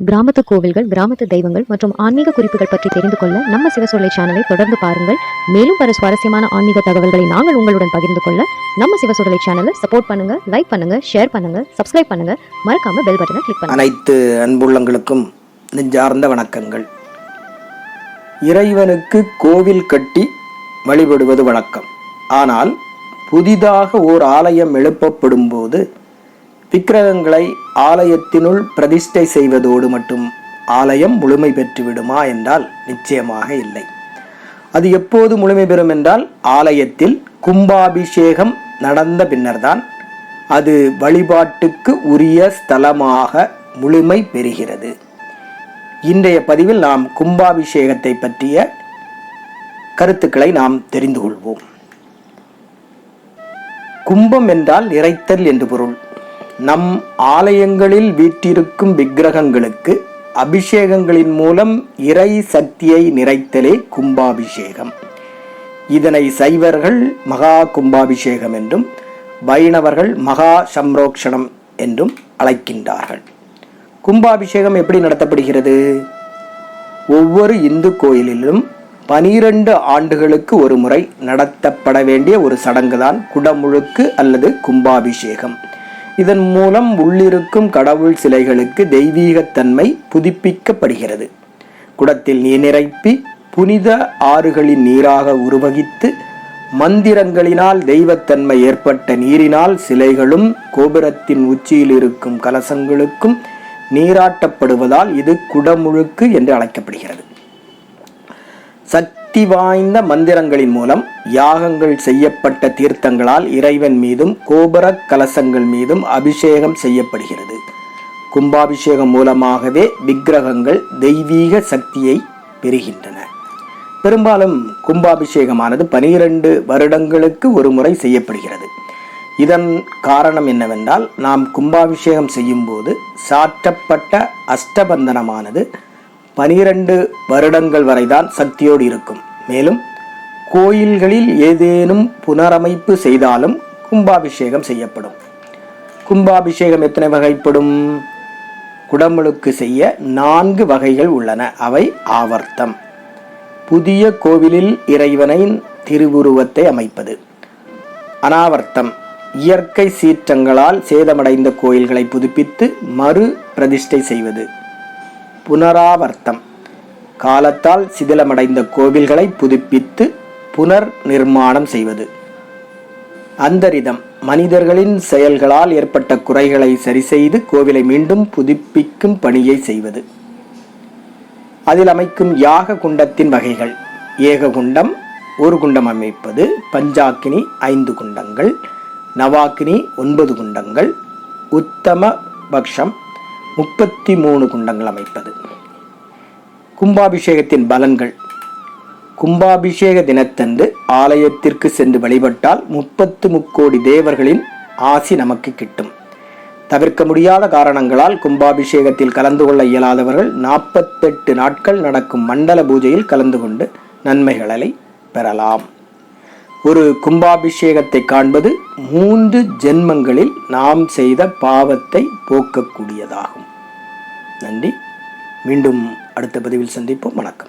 கிராமத்து கோவில்கள் கிராமத்து தெய்வங்கள் மற்றும் ஆன்மீக குறிப்புகள் பற்றி தெரிந்து கொள்ள நம்ம சிவசொல்லை சேனலை தொடர்ந்து பாருங்கள். மேலும் பல சுவாரஸ்யமான ஆன்மீக தகவல்களை நாங்கள் உங்களுடன் பகிர்ந்து கொள்ள நம்ம சிவசொல்லை சேனலை சப்போர்ட் பண்ணுங்க லைக் பண்ணுங்க ஷேர் பண்ணுங்க சப்ஸ்கிரைப் பண்ணுங்க. மறக்காம பெல் பட்டனை கிளிக் பண்ணுங்க. அனைத்து அன்புள்ளங்களுக்கும் நெஞ்சார்ந்த வணக்கங்கள். இறைவனுக்கு கோவில் கட்டி வழிபடுவது வழக்கம். ஆனால் புதிதாக ஓர் ஆலயம் எழுப்பப்படும் போது விக்கிரகங்களை ஆலயத்தினுள் பிரதிஷ்டை செய்வதோடு மட்டும் ஆலயம் முழுமை பெற்று விடுமா என்றால் நிச்சயமாக இல்லை. அது எப்போது முழுமை பெறும் என்றால் ஆலயத்தில் கும்பாபிஷேகம் நடந்த பின்னர்தான். அது வழிபாட்டுக்கு உரிய ஸ்தலமாக முழுமை பெறுகிறது. இன்றைய பதிவில் நாம் கும்பாபிஷேகத்தை பற்றிய கருத்துக்களை நாம் தெரிந்து கொள்வோம். கும்பம் என்றால் நிறைத்தல் என்று பொருள். நம் ஆலயங்களில் வீற்றிருக்கும் விக்கிரகங்களுக்கு அபிஷேகங்களின் மூலம் இறை சக்தியை நிறைத்தலே கும்பாபிஷேகம். இதனை சைவர்கள் மகா கும்பாபிஷேகம் என்றும் வைணவர்கள் மகா சம்ரோக்ஷணம் என்றும் அழைக்கின்றார்கள். கும்பாபிஷேகம் எப்படி நடத்தப்படுகிறது? ஒவ்வொரு இந்து கோயிலிலும் பனிரெண்டு ஆண்டுகளுக்கு ஒரு முறை நடத்தப்பட வேண்டிய ஒரு சடங்கு தான் குடமுழுக்கு அல்லது கும்பாபிஷேகம். இதன் மூலம் உள்ளிருக்கும் கடவுள் சிலைகளுக்கு தெய்வீகத்தன்மை புதுப்பிக்கப்படுகிறது. குடத்தில் நீர் நிரப்பி புனித ஆறுகளின் நீராக உருவகித்து மந்திரங்களினால் தெய்வத்தன்மை ஏற்பட்ட நீரினால் சிலைகளும் கோபுரத்தின் உச்சியில் இருக்கும் கலசங்களுக்கும் நீராட்டப்படுவதால் இது குடமுழுக்கு என்று அழைக்கப்படுகிறது. சக்தி வாய்ந்த மந்திரங்களின் மூலம் யாகங்கள் செய்யப்பட்ட தீர்த்தங்களால் இறைவன் மீதும் கோபுர கலசங்கள் மீதும் அபிஷேகம் செய்யப்படுகிறது. கும்பாபிஷேகம் மூலமாகவே விக்கிரகங்கள் தெய்வீக சக்தியை பெறுகின்றன. பெரும்பாலும் கும்பாபிஷேகமானது பனிரெண்டு வருடங்களுக்கு ஒரு முறை செய்யப்படுகிறது. இதன் காரணம் என்னவென்றால் நாம் கும்பாபிஷேகம் செய்யும்போது சாற்றப்பட்ட அஷ்டபந்தனமானது பனிரெண்டு வருடங்கள் வரைதான் சக்தியோடு இருக்கும். மேலும் கோயில்களில் ஏதேனும் புனரமைப்பு செய்தாலும் கும்பாபிஷேகம் செய்யப்படும். கும்பாபிஷேகம் எத்தனை வகைப்படும்? குடமுழுக்கு செய்ய நான்கு வகைகள் உள்ளன. அவை ஆவர்த்தம். புதிய கோவிலில் இறைவனின் திருவுருவத்தை அமைப்பது. அனாவர்த்தம். இயற்கை சீற்றங்களால் சேதமடைந்த கோயில்களை புதுப்பித்து மறு பிரதிஷ்டை செய்வது. புனராவர்த்தம். காலத்தால் சிதிலமடைந்த கோவில்களை புதுப்பித்து புனர் நிர்மாணம் செய்வது. அந்தரிதம் மனிதர்களின் செயல்களால் ஏற்பட்ட குறைகளை சரிசெய்து கோவிலை மீண்டும் புதுப்பிக்கும் பணியை செய்வது. அதில் அமைக்கும் யாக குண்டத்தின் வகைகள். ஏக குண்டம் ஒரு குண்டம் அமைப்பது பஞ்சாக்கினி ஐந்து குண்டங்கள் நவாக்கினி ஒன்பது குண்டங்கள் உத்தம பக்ஷம் முப்பத்தி மூணு குண்டங்கள் அமைப்பது. கும்பாபிஷேகத்தின் பலன்கள். கும்பாபிஷேக தினத்தன்று ஆலயத்திற்கு சென்று வழிபட்டால் முப்பத்து முக்கோடி தேவர்களின் ஆசி நமக்கு கிட்டும். தவிர்க்க முடியாத காரணங்களால் கும்பாபிஷேகத்தில் கலந்து கொள்ள இயலாதவர்கள் நாற்பத்தெட்டு நாட்கள் நடக்கும் மண்டல பூஜையில் கலந்து கொண்டு நன்மைகளை பெறலாம். ஒரு கும்பாபிஷேகத்தை காண்பது மூன்று ஜென்மங்களில் நாம் செய்த பாவத்தை போக்கக்கூடியதாகும். நன்றி. மீண்டும் அடுத்த பதிவில் சந்திப்போம். வணக்கம்.